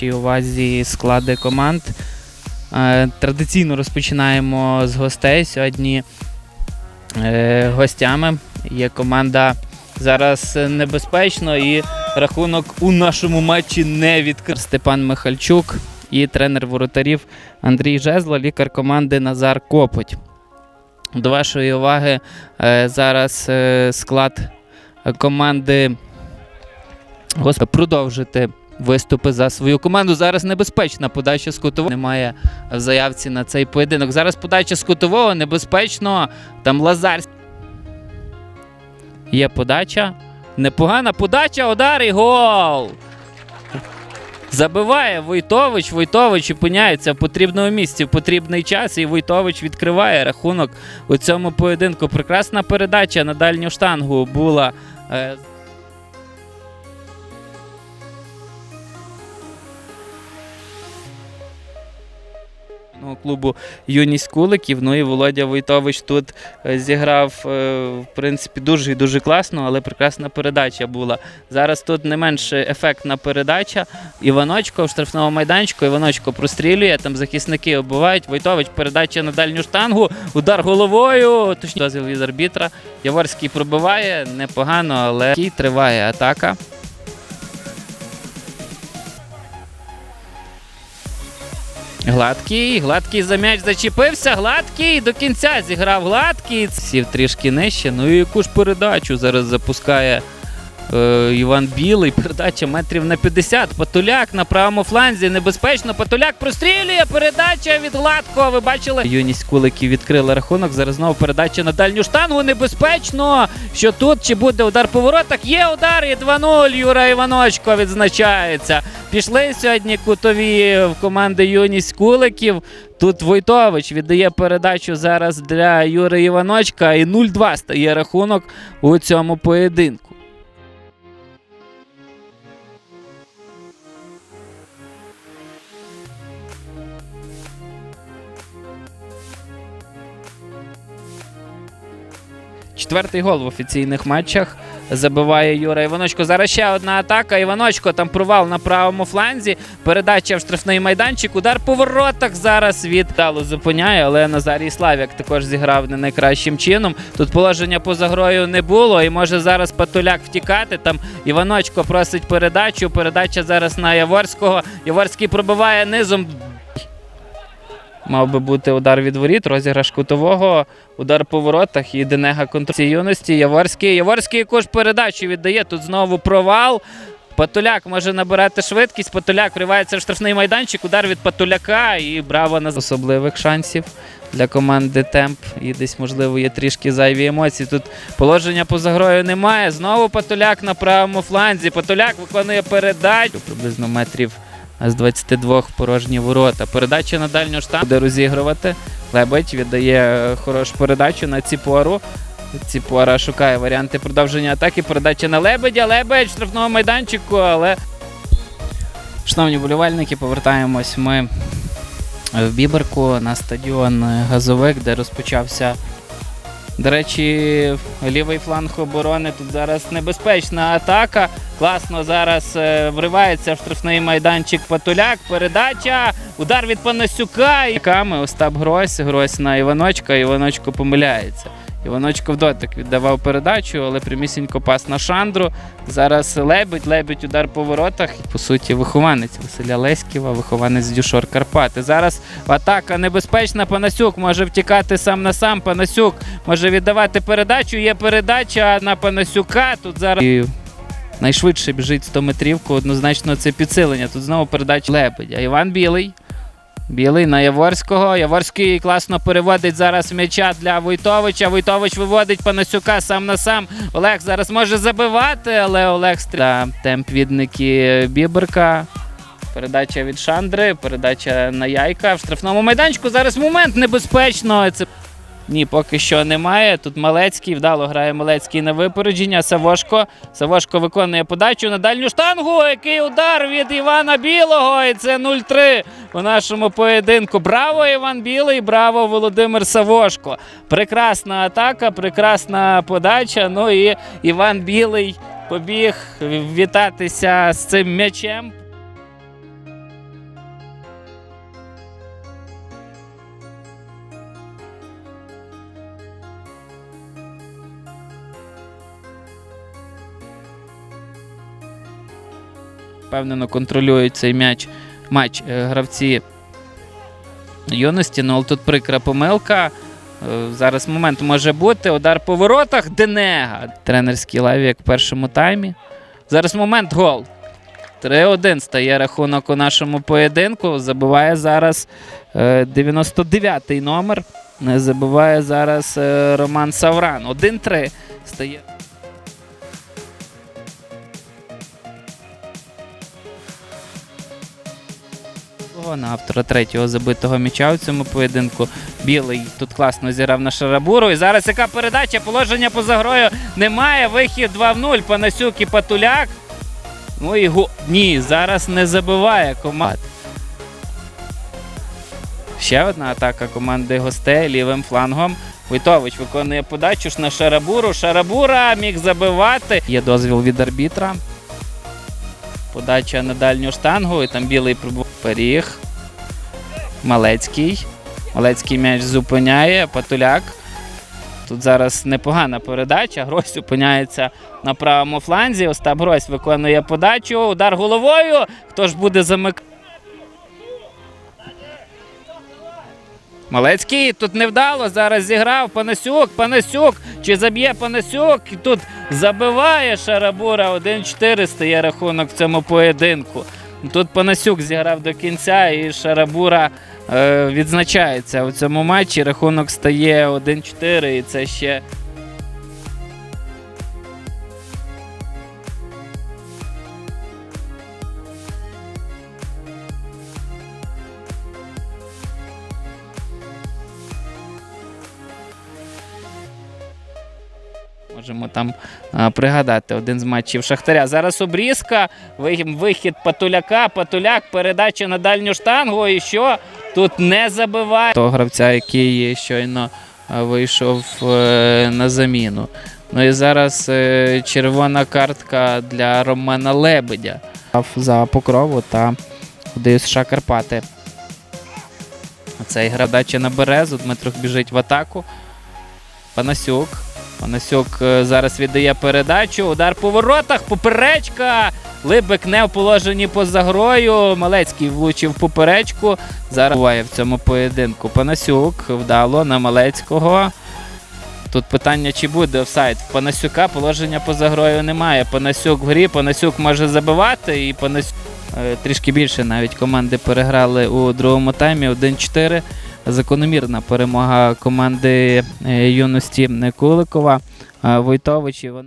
вашій увазі склади команд. Е, Традиційно розпочинаємо з гостей. Сьогодні е, гостями є команда зараз небезпечно і рахунок у нашому матчі не відкрив. Степан Михальчук і тренер воротарів Андрій Жезло, лікар команди Назар Копоть. До вашої уваги е, зараз склад команди Господи, продовжити виступи за свою команду. Зараз небезпечна подача з. Немає в заявці на цей поєдинок. Зараз подача з кутового небезпечно. Там Лазар. Є подача. Непогана подача, удар і гол. Забиває Войтович. Войтович опиняється в потрібному місці в потрібний час. І Войтович відкриває рахунок у цьому поєдинку. Прекрасна передача на дальню штангу була. Клубу Юність Куликів. Ну і Володя Войтович тут е, зіграв е, в принципі дуже і дуже класно, але прекрасна передача була. Зараз тут не менш ефектна передача. Іваночко в штрафному майданчику. Іваночко прострілює, там захисники оббивають. Войтович передача на дальню штангу. Удар головою. Точніше, дозвіл від арбітра. Яворський пробиває непогано, але триває атака. Гладкий, гладкий за м'яч зачепився, гладкий до кінця зіграв гладкий. Сів трішки нижче. Ну і яку ж передачу зараз запускає е, Іван Білий. Передача метрів на 50. Патуляк на правому фланзі. Небезпечно. Патуляк прострілює. Передача від гладкого. Ви бачили? Юність куликів відкрила рахунок. Зараз знову передача на дальню штангу. Небезпечно. Що тут? Чи буде удар по воротах? Є удар і 2-0. Юра Іваночко відзначається. Пішли сьогодні кутові в команди Юність Куликів. Тут Войтович віддає передачу зараз для Юри Іваночка. І 0-2 стає рахунок у цьому поєдинку. Четвертий гол в офіційних матчах забиває Юра Іваночко. Зараз ще одна атака. Іваночко там провал на правому фланзі. Передача в штрафний майданчик. Удар по воротах зараз від Талу зупиняє, але Назарій Славік також зіграв не найкращим чином. Тут положення поза грою не було, і може зараз Патуляк втікати. Там Іваночко просить передачу. Передача зараз на Яворського. Яворський пробиває низом. Мав би бути удар від воріт, розіграш кутового, удар по воротах і Денега контролює юності. Яворський. Яворський якусь передачу віддає. Тут знову провал. Патуляк може набирати швидкість. Патуляк вривається в штрафний майданчик. Удар від Патуляка і браво на особливих шансів для команди Темп. І десь, можливо, є трішки зайві емоції. Тут положення поза грою немає. Знову Патуляк на правому фланзі. Патуляк виконує передачу приблизно метрів з 22 порожні ворота. Передача на дальню штангу буде розігрувати. Лебедь віддає е, хорошу передачу на Ціпору. Ціпора шукає варіанти продовження атаки. Передача на Лебедя. Лебедь в штрафному майданчику, але. Шановні болівальники, повертаємось ми в Біберку на стадіон Газовик, де розпочався. До речі, лівий фланг оборони тут зараз небезпечна атака. Класно зараз е, вривається в штрафний майданчик Патуляк. Передача. Удар від Панасюка. Остап Грось. Грось на Іваночка. Іваночко помиляється. Іваночко в дотик віддавав передачу, але прямісінько пас на Шандру. Зараз Лебедь, Лебедь удар по воротах. По суті, вихованець Василя Леськіва, вихованець Дюшор Карпати. Зараз атака небезпечна. Панасюк може втікати сам на сам. Панасюк може віддавати передачу. Є передача на Панасюка. Тут зараз. І Найшвидше біжить 100 метрівку. Однозначно це підсилення. Тут знову передача Лебедя. Іван Білий. Білий на Яворського. Яворський класно переводить зараз м'яча для Войтовича. Войтович виводить Панасюка сам на сам. Олег зараз може забивати, але Олег стріляє. Темп відники Біберка. Передача від Шандри, передача на Яйка. В штрафному майданчику зараз момент небезпечно. Це ні, поки що немає. Тут Малецький вдало грає Малецький на випередження. Савошко. Савошко виконує подачу на дальню штангу. Який удар від Івана Білого. І це 0-3 у нашому поєдинку. Браво, Іван Білий, браво, Володимир Савошко. Прекрасна атака, прекрасна подача. Ну і Іван Білий побіг вітатися з цим м'ячем. Впевнено контролюють цей м'яч матч е, гравці юності. Ну, але тут прикра помилка. Е, Зараз момент може бути. Удар по воротах. Денега. Тренерський лайв як в першому таймі. Зараз момент гол. 3-1 стає рахунок у нашому поєдинку. Забиває зараз е, 99-й номер. Не забиває зараз е, Роман Савран. 1-3 стає. На автора третього забитого м'яча у цьому поєдинку. Білий тут класно зіграв на Шарабуру. І зараз яка передача? Положення поза грою немає. Вихід 2 в 0. Панасюк і Патуляк. Ну і го... Ні, зараз не забиває команда. Ще одна атака команди гостей лівим флангом. Войтович виконує подачу ж на Шарабуру. Шарабура міг забивати. Є дозвіл від арбітра. Подача на дальню штангу, і там білий прибув періг. Малецький. Малецький м'яч зупиняє. Патуляк. Тут зараз непогана передача. Грось опиняється на правому фланзі. Остап Грось виконує подачу. Удар головою. Хто ж буде замикати? Малецький тут невдало. Зараз зіграв Панасюк. Панасюк. Чи заб'є Панасюк? І тут забиває Шарабура. 1-4 стає рахунок в цьому поєдинку. Тут Панасюк зіграв до кінця, і Шарабура е, відзначається у цьому матчі. Рахунок стає 1-4, і це ще. Можемо там а, пригадати один з матчів Шахтаря. Зараз обрізка, вихід Патуляка, Патуляк, передача на дальню штангу. І що тут не забиває того гравця, який щойно вийшов е, на заміну. Ну і зараз е, червона картка для Романа Лебедя за покрову та ДСШ Карпати. Цей градача на березу. Дмитрук біжить в атаку. Панасюк. Панасюк е, зараз віддає передачу. Удар по воротах. Поперечка. Либик не в положенні поза грою. Малецький влучив поперечку. Зараз буває в цьому поєдинку. Панасюк вдало на Малецького. Тут питання, чи буде офсайд. В Панасюка положення поза грою немає. Панасюк в грі, Панасюк може забивати, і Панасюк е, трішки більше навіть команди переграли у другому таймі 1-4. Закономірна перемога команди е, юності Куликова. Войтович. і вони-